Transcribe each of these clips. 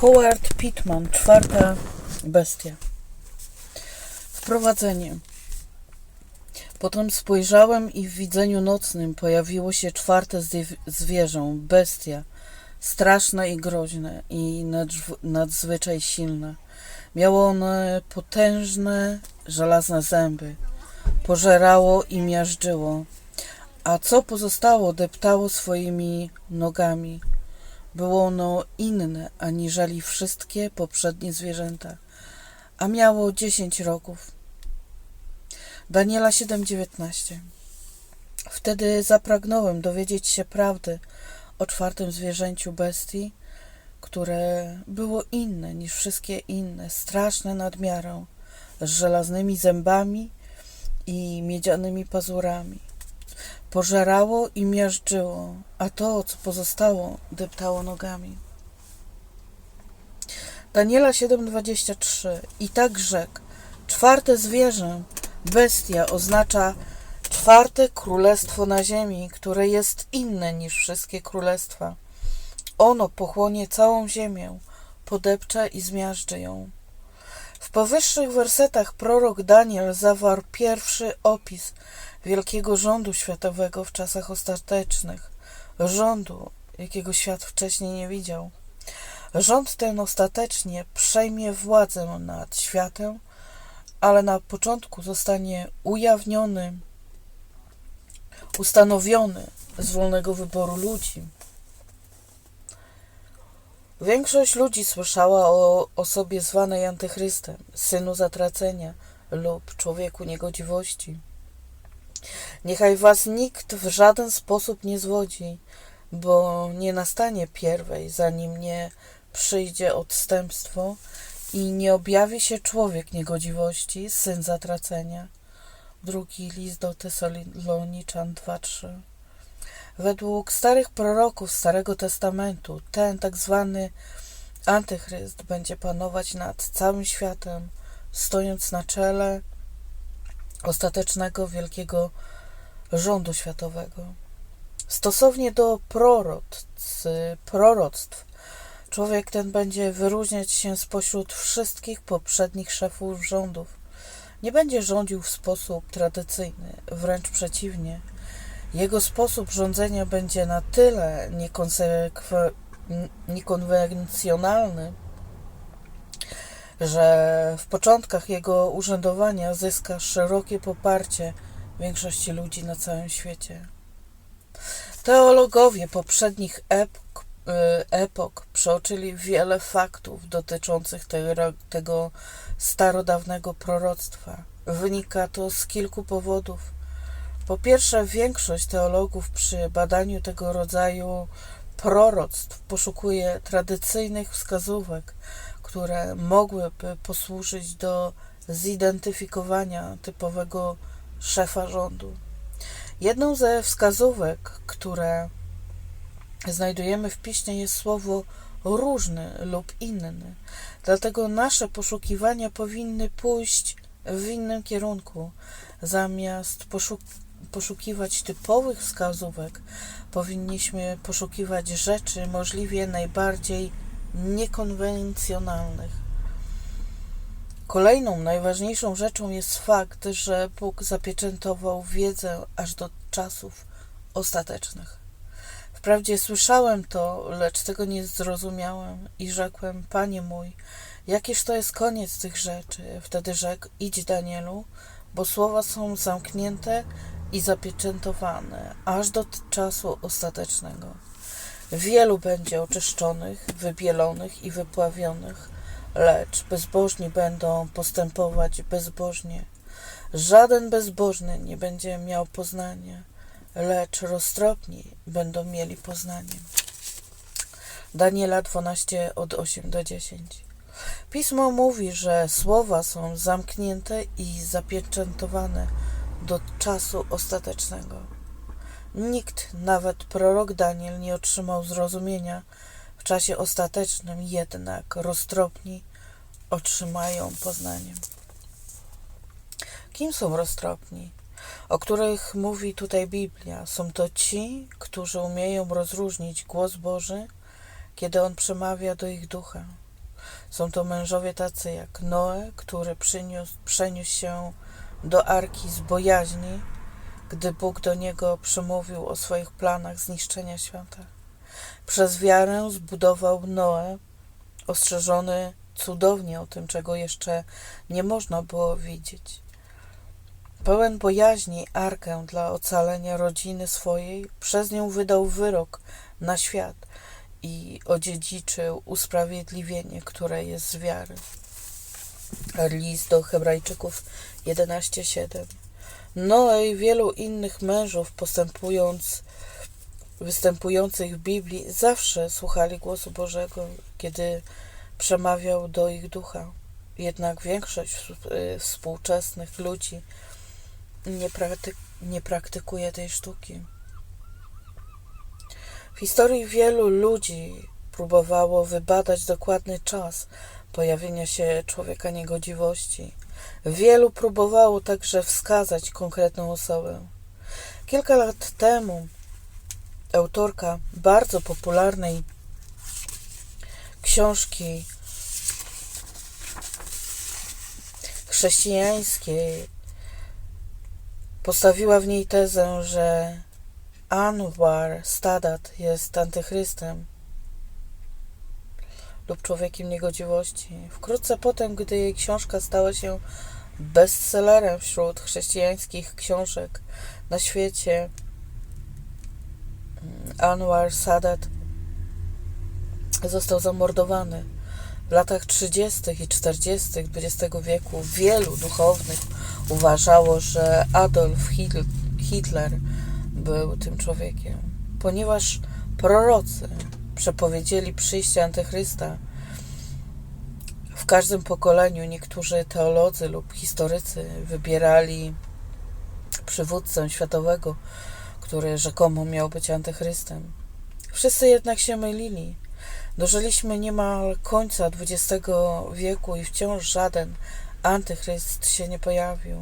Howard Pittman, czwarta bestia. Wprowadzenie. Potem spojrzałem i w widzeniu nocnym pojawiło się czwarte zwie- zwierzę, bestia, straszne i groźne i nadzwyczaj silne. Miało one potężne, żelazne zęby. Pożerało i miażdżyło, a co pozostało deptało swoimi nogami. Było ono inne aniżeli wszystkie poprzednie zwierzęta, a miało dziesięć rogów. Daniela 7:19 Wtedy zapragnąłem dowiedzieć się prawdy o czwartym zwierzęciu bestii, które było inne niż wszystkie inne, straszne nadmiarą, z żelaznymi zębami i miedzianymi pazurami. Pożerało i miażdżyło, a to, co pozostało, deptało nogami. Daniela 7:23 I tak rzekł: Czwarte zwierzę, bestia, oznacza czwarte królestwo na ziemi, które jest inne niż wszystkie królestwa. Ono pochłonie całą ziemię, podepcze i zmiażdży ją. W powyższych wersetach prorok Daniel zawarł pierwszy opis wielkiego rządu światowego w czasach ostatecznych, rządu, jakiego świat wcześniej nie widział. Rząd ten ostatecznie przejmie władzę nad światem, ale na początku zostanie ujawniony, ustanowiony z wolnego wyboru ludzi. Większość ludzi słyszała o osobie zwanej antychrystem, synu zatracenia lub człowieku niegodziwości. Niechaj was nikt w żaden sposób nie zwodzi, bo nie nastanie pierwej, zanim nie przyjdzie odstępstwo i nie objawi się człowiek niegodziwości, syn zatracenia. Drugi list do Tesaloniczan 2:3. Według starych proroków Starego Testamentu ten tak zwany antychryst będzie panować nad całym światem, stojąc na czele ostatecznego wielkiego rządu światowego. Stosownie do proroc, proroctw, człowiek ten będzie wyróżniać się spośród wszystkich poprzednich szefów rządów. Nie będzie rządził w sposób tradycyjny, wręcz przeciwnie. Jego sposób rządzenia będzie na tyle niekonwencjonalny, że w początkach jego urzędowania zyska szerokie poparcie większości ludzi na całym świecie. Teologowie poprzednich epok, y, epok przeoczyli wiele faktów dotyczących tego, tego starodawnego proroctwa. Wynika to z kilku powodów. Po pierwsze, większość teologów przy badaniu tego rodzaju proroctw poszukuje tradycyjnych wskazówek, które mogłyby posłużyć do zidentyfikowania typowego szefa rządu. Jedną ze wskazówek, które znajdujemy w piśmie jest słowo różny lub inny. Dlatego nasze poszukiwania powinny pójść w innym kierunku. Zamiast poszuk poszukiwać typowych wskazówek, powinniśmy poszukiwać rzeczy możliwie najbardziej niekonwencjonalnych. Kolejną najważniejszą rzeczą jest fakt, że Bóg zapieczętował wiedzę aż do czasów ostatecznych. Wprawdzie słyszałem to, lecz tego nie zrozumiałem i rzekłem: Panie mój, jakiż to jest koniec tych rzeczy? Wtedy rzekł: Idź, Danielu, bo słowa są zamknięte i zapieczętowane aż do czasu ostatecznego. Wielu będzie oczyszczonych, wybielonych i wypławionych, lecz bezbożni będą postępować bezbożnie. Żaden bezbożny nie będzie miał poznania, lecz roztropni będą mieli poznanie. Daniela 12 od 8 do 10. Pismo mówi, że słowa są zamknięte i zapieczętowane do czasu ostatecznego. Nikt, nawet prorok Daniel, nie otrzymał zrozumienia w czasie ostatecznym, jednak roztropni otrzymają poznanie. Kim są roztropni? O których mówi tutaj Biblia. Są to ci, którzy umieją rozróżnić głos Boży, kiedy On przemawia do ich ducha Są to mężowie tacy jak Noe, który przyniósł, przeniósł się do arki z bojaźni, gdy Bóg do niego przemówił o swoich planach zniszczenia świata. Przez wiarę zbudował Noe, ostrzeżony cudownie o tym, czego jeszcze nie można było widzieć. Pełen bojaźni arkę dla ocalenia rodziny swojej, przez nią wydał wyrok na świat i odziedziczył usprawiedliwienie, które jest z wiary. List do Hebrajczyków 11:7. No i wielu innych mężów postępując występujących w Biblii zawsze słuchali głosu Bożego, kiedy przemawiał do ich ducha. Jednak większość y, współczesnych ludzi nie, nie praktykuje tej sztuki. W historii wielu ludzi próbowało wybadać dokładny czas pojawienia się człowieka niegodziwości. Wielu próbowało także wskazać konkretną osobę. Kilka lat temu autorka bardzo popularnej książki chrześcijańskiej postawiła w niej tezę, że Anwar Stadat jest antychrystem lub człowiekiem niegodziwości. Wkrótce potem, gdy jej książka stała się bestsellerem wśród chrześcijańskich książek na świecie, Anwar Sadat został zamordowany. W latach 30. i 40. XX wieku wielu duchownych uważało, że Adolf Hitler był tym człowiekiem, ponieważ prorocy przepowiedzieli przyjście Antychrysta. W każdym pokoleniu niektórzy teolodzy lub historycy wybierali przywódcę światowego, który rzekomo miał być Antychrystem. Wszyscy jednak się mylili. Dożyliśmy niemal końca XX wieku i wciąż żaden antychryst się nie pojawił.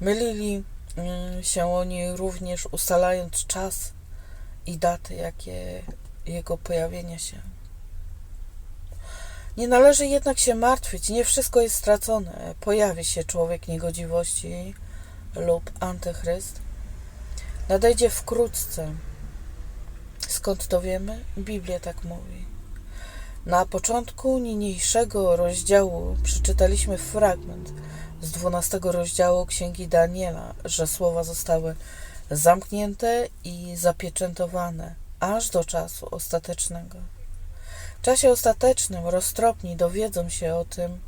Mylili mm, się oni również ustalając czas i daty, jakie jego pojawienia się. Nie należy jednak się martwić, nie wszystko jest stracone. Pojawi się człowiek niegodziwości lub antychryst. Nadejdzie wkrótce. Skąd to wiemy? Biblia tak mówi. Na początku niniejszego rozdziału przeczytaliśmy fragment z dwunastego rozdziału Księgi Daniela, że słowa zostały zamknięte i zapieczętowane aż do czasu ostatecznego. W czasie ostatecznym roztropni dowiedzą się o tym,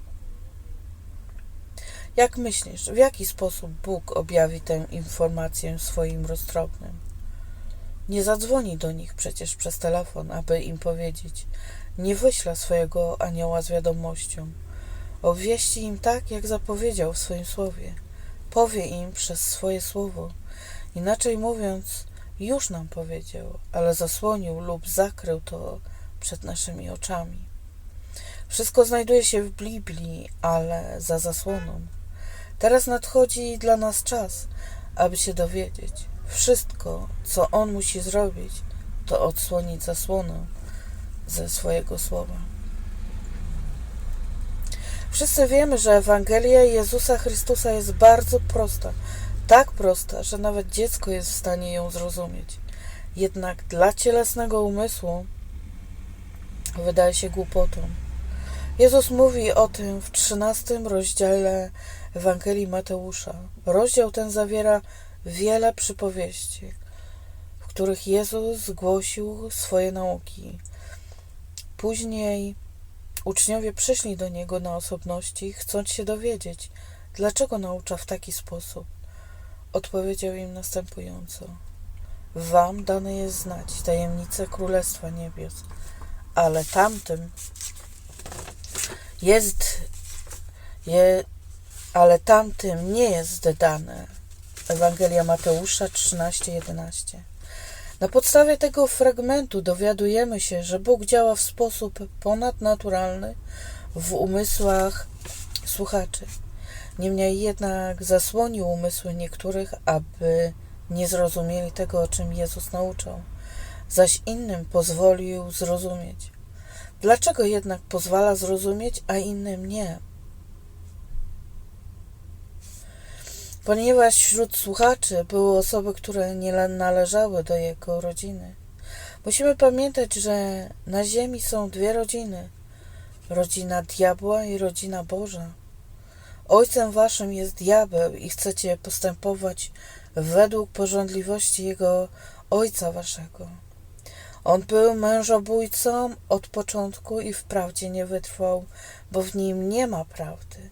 jak myślisz, w jaki sposób Bóg objawi tę informację swoim roztropnym? Nie zadzwoni do nich przecież przez telefon, aby im powiedzieć, nie wyśle swojego anioła z wiadomością. Obwieści im tak, jak zapowiedział w swoim słowie. Powie im przez swoje słowo. Inaczej mówiąc, już nam powiedział, ale zasłonił lub zakrył to przed naszymi oczami. Wszystko znajduje się w Biblii, ale za zasłoną. Teraz nadchodzi dla nas czas, aby się dowiedzieć. Wszystko, co On musi zrobić, to odsłonić zasłonę ze swojego słowa. Wszyscy wiemy, że Ewangelia Jezusa Chrystusa jest bardzo prosta. Tak prosta, że nawet dziecko jest w stanie ją zrozumieć. Jednak dla cielesnego umysłu wydaje się głupotą. Jezus mówi o tym w trzynastym rozdziale Ewangelii Mateusza. Rozdział ten zawiera wiele przypowieści, w których Jezus zgłosił swoje nauki. Później uczniowie przyszli do Niego na osobności, chcąc się dowiedzieć, dlaczego naucza w taki sposób. Odpowiedział im następująco. Wam dane jest znać tajemnice Królestwa Niebios, ale tamtym jest, je, ale tamtym nie jest dane. Ewangelia Mateusza 13:11. Na podstawie tego fragmentu dowiadujemy się, że Bóg działa w sposób ponadnaturalny w umysłach słuchaczy. Niemniej jednak zasłonił umysły niektórych, aby nie zrozumieli tego, o czym Jezus nauczał, zaś innym pozwolił zrozumieć. Dlaczego jednak pozwala zrozumieć, a innym nie? Ponieważ wśród słuchaczy były osoby, które nie należały do jego rodziny. Musimy pamiętać, że na ziemi są dwie rodziny: rodzina diabła i rodzina Boża. Ojcem waszym jest diabeł i chcecie postępować według porządliwości jego ojca waszego. On był mężobójcą od początku i wprawdzie nie wytrwał, bo w nim nie ma prawdy.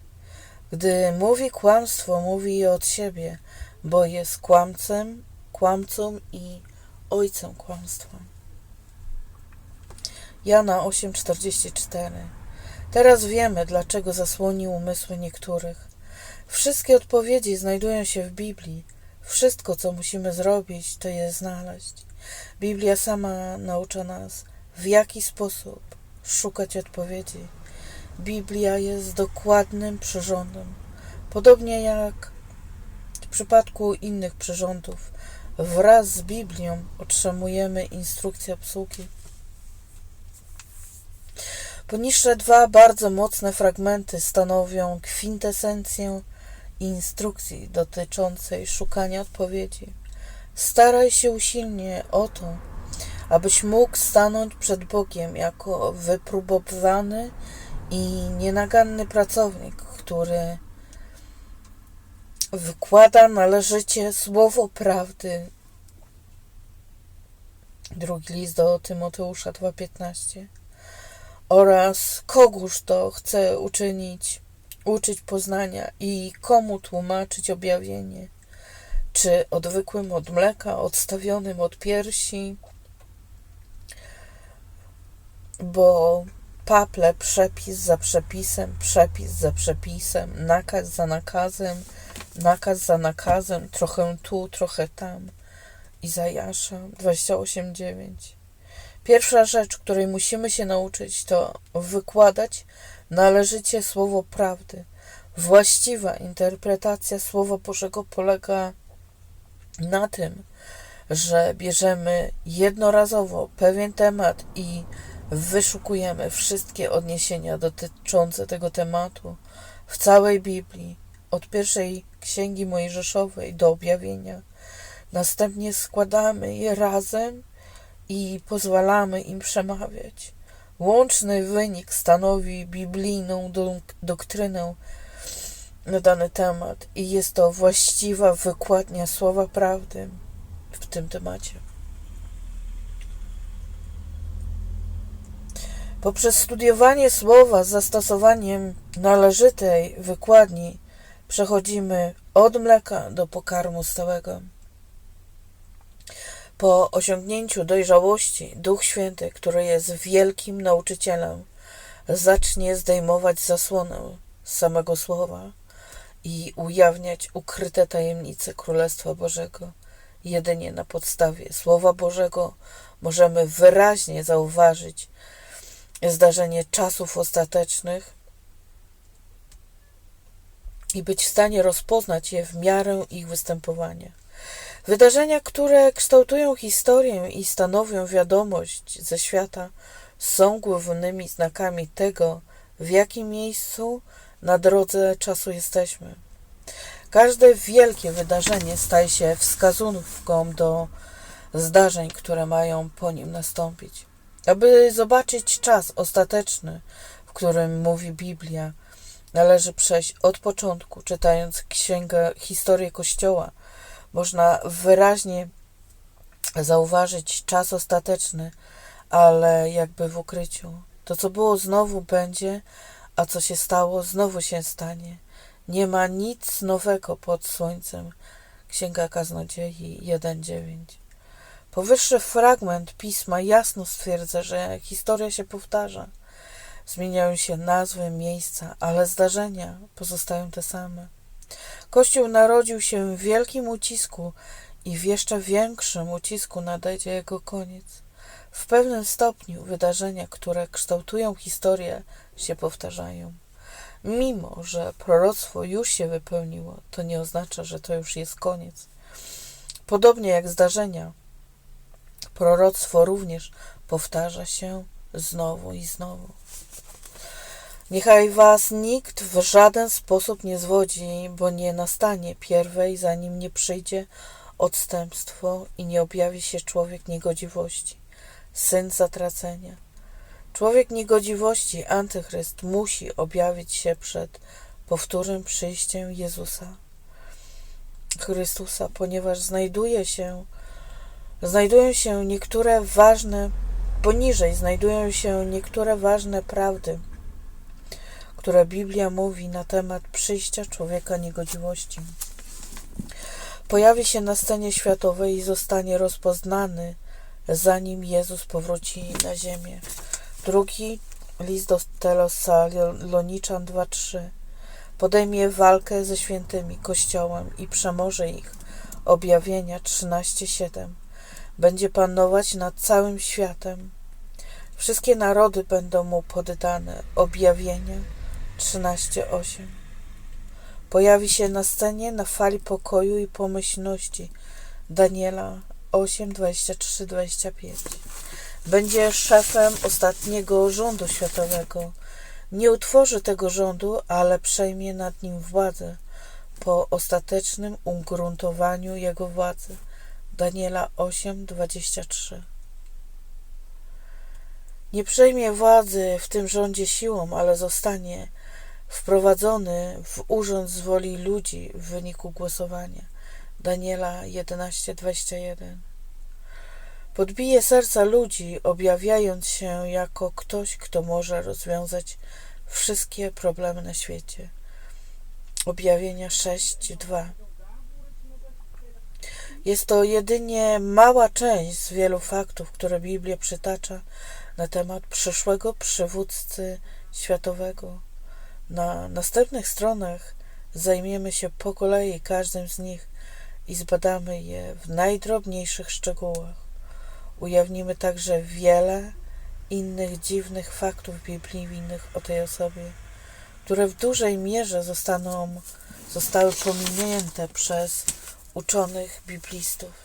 Gdy mówi kłamstwo, mówi je od siebie, bo jest kłamcem, kłamcą i ojcem kłamstwa. Jana 8:44 Teraz wiemy, dlaczego zasłonił umysły niektórych. Wszystkie odpowiedzi znajdują się w Biblii. Wszystko, co musimy zrobić, to je znaleźć. Biblia sama naucza nas, w jaki sposób szukać odpowiedzi. Biblia jest dokładnym przyrządem. Podobnie jak w przypadku innych przyrządów, wraz z Biblią otrzymujemy instrukcję obsługi. Poniższe dwa bardzo mocne fragmenty stanowią kwintesencję instrukcji dotyczącej szukania odpowiedzi. Staraj się usilnie o to, abyś mógł stanąć przed Bogiem jako wypróbowany i nienaganny pracownik, który wykłada należycie słowo prawdy. Drugi list do Tymoteusza 2,15 oraz kogóż to chce uczynić, uczyć poznania i komu tłumaczyć objawienie, czy odwykłym od mleka, odstawionym od piersi, bo paple przepis za przepisem, przepis za przepisem, nakaz za nakazem, nakaz za nakazem, trochę tu, trochę tam. Izajasza 28:9 Pierwsza rzecz, której musimy się nauczyć, to wykładać należycie słowo prawdy. Właściwa interpretacja Słowa Bożego polega na tym, że bierzemy jednorazowo pewien temat i wyszukujemy wszystkie odniesienia dotyczące tego tematu w całej Biblii, od pierwszej księgi Mojżeszowej do objawienia. Następnie składamy je razem i pozwalamy im przemawiać. Łączny wynik stanowi biblijną doktrynę na dany temat i jest to właściwa wykładnia słowa prawdy w tym temacie. Poprzez studiowanie słowa z zastosowaniem należytej wykładni przechodzimy od mleka do pokarmu stałego. Po osiągnięciu dojrzałości Duch Święty, który jest wielkim nauczycielem, zacznie zdejmować zasłonę samego Słowa i ujawniać ukryte tajemnice Królestwa Bożego. Jedynie na podstawie Słowa Bożego możemy wyraźnie zauważyć zdarzenie czasów ostatecznych i być w stanie rozpoznać je w miarę ich występowania. Wydarzenia, które kształtują historię i stanowią wiadomość ze świata, są głównymi znakami tego, w jakim miejscu na drodze czasu jesteśmy. Każde wielkie wydarzenie staje się wskazówką do zdarzeń, które mają po nim nastąpić. Aby zobaczyć czas ostateczny, w którym mówi Biblia, należy przejść od początku, czytając księgę historię Kościoła. Można wyraźnie zauważyć czas ostateczny, ale jakby w ukryciu. To, co było, znowu będzie, a co się stało, znowu się stanie. Nie ma nic nowego pod słońcem. Księga Kaznodziei 1.9 Powyższy fragment pisma jasno stwierdza, że historia się powtarza. Zmieniają się nazwy, miejsca, ale zdarzenia pozostają te same. Kościół narodził się w wielkim ucisku i w jeszcze większym ucisku nadejdzie jego koniec. W pewnym stopniu wydarzenia, które kształtują historię, się powtarzają. Mimo, że proroctwo już się wypełniło, to nie oznacza, że to już jest koniec. Podobnie jak zdarzenia, proroctwo również powtarza się, znowu i znowu. Niechaj was nikt w żaden sposób nie zwodzi, bo nie nastanie pierwej, zanim nie przyjdzie odstępstwo i nie objawi się człowiek niegodziwości, syn zatracenia. Człowiek niegodziwości, antychryst, musi objawić się przed powtórnym przyjściem Jezusa Chrystusa, ponieważ znajduje się, znajdują się niektóre ważne, poniżej znajdują się niektóre ważne prawdy, które Biblia mówi na temat przyjścia człowieka niegodziwości. Pojawi się na scenie światowej i zostanie rozpoznany, zanim Jezus powróci na ziemię. Drugi list do Tesaloniczan 2:3 podejmie walkę ze świętymi Kościołem i przemoże ich. Objawienia 13:7 będzie panować nad całym światem. Wszystkie narody będą mu poddane. Objawienia 13:8 Pojawi się na scenie na fali pokoju i pomyślności. Daniela 8, 23, 25. Będzie szefem ostatniego rządu światowego. Nie utworzy tego rządu, ale przejmie nad nim władzę po ostatecznym ugruntowaniu jego władzy. Daniela 8, 23. Nie przejmie władzy w tym rządzie siłą, ale zostanie wprowadzony w urząd z woli ludzi w wyniku głosowania. Daniela 11:21. Podbije serca ludzi, objawiając się jako ktoś, kto może rozwiązać wszystkie problemy na świecie. Objawienia 6:2. Jest to jedynie mała część z wielu faktów, które Biblia przytacza na temat przyszłego przywódcy światowego. Na następnych stronach zajmiemy się po kolei każdym z nich i zbadamy je w najdrobniejszych szczegółach. Ujawnimy także wiele innych dziwnych faktów biblijnych o tej osobie, które w dużej mierze zostaną, zostały pominięte przez uczonych biblistów.